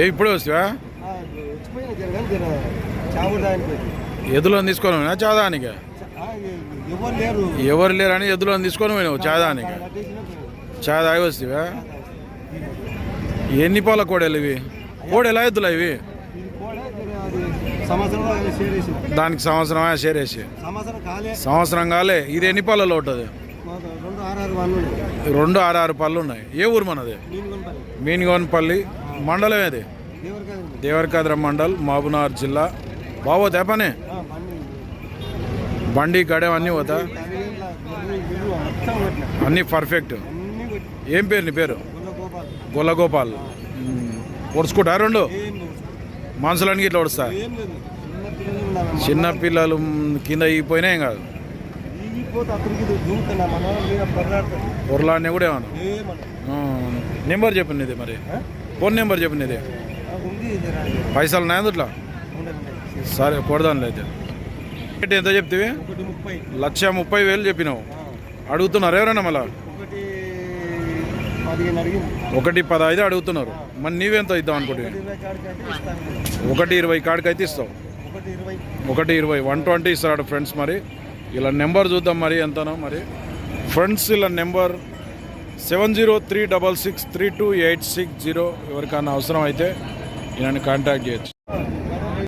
ఏ ఇప్పుడే వస్తావా? ఎదులో తీసుకొని పోయినా చాదానికి? ఎవరు లేరు. ఎవరు లేరని ఎదులో తీసుకొని పోయినావు చాదానికి? చా తాగి వస్తావా? ఎన్ని పాల కోడలు ఇవి? కోడెలా ఎద్దులా ఇవి? దానికి సంవత్సరం కాలే. సంవత్సరం కాలే. ఇది ఎన్ని పాలలో ఉంటుంది? రెండు ఆరు ఆరు పళ్ళు ఉన్నాయి. ఏ ఊరు మనది? మీనిగోన్పల్లి మండలం ఏది? దేవరకాద్ర మండల్ మహబూబ్నగర్ జిల్లా. బావో తేపనే బండి గడెం అన్నీ పోతా? అన్నీ పర్ఫెక్ట్ ఏం పేరు నీ పేరు? గుల్ల గోపాల్ గొల్లగోపాల్ పొడుచుకుంటా రెండు? మనుషులనికి ఇట్లా లేదు చిన్న పిల్లలు కింద ఇగిపోయినా ఏం కాదు. పొరలాడినా కూడా ఏమన్నా? నెంబర్ చెప్పండి ఇది మరి. ఫోన్ నెంబర్ చెప్పండి నీది. పైసలు నాయదు ఇట్లా సరే కొడదాం అయితే. రేట్ ఎంత చెప్తివి? లక్ష ముప్పై వేలు చెప్పినావు. అడుగుతున్నారు ఎవరైనా మళ్ళా? ఒకటి పదహైదు అడుగుతున్నారు. మరి నీవెంత ఇద్దాం అనుకుంటే ఒకటి ఇరవై కాడికైతే ఇస్తావు. ఒకటి ఇరవై వన్ ట్వంటీ ఇస్తాడు ఫ్రెండ్స్ మరి. ఇలా నెంబర్ చూద్దాం మరి ఎంతనో మరి. ఫ్రెండ్స్ ఇలా number seven zero three double six three two eight six zero ఎవరికైనా అవసరం అయితే ఈయనని కాంటాక్ట్ చేయొచ్చు.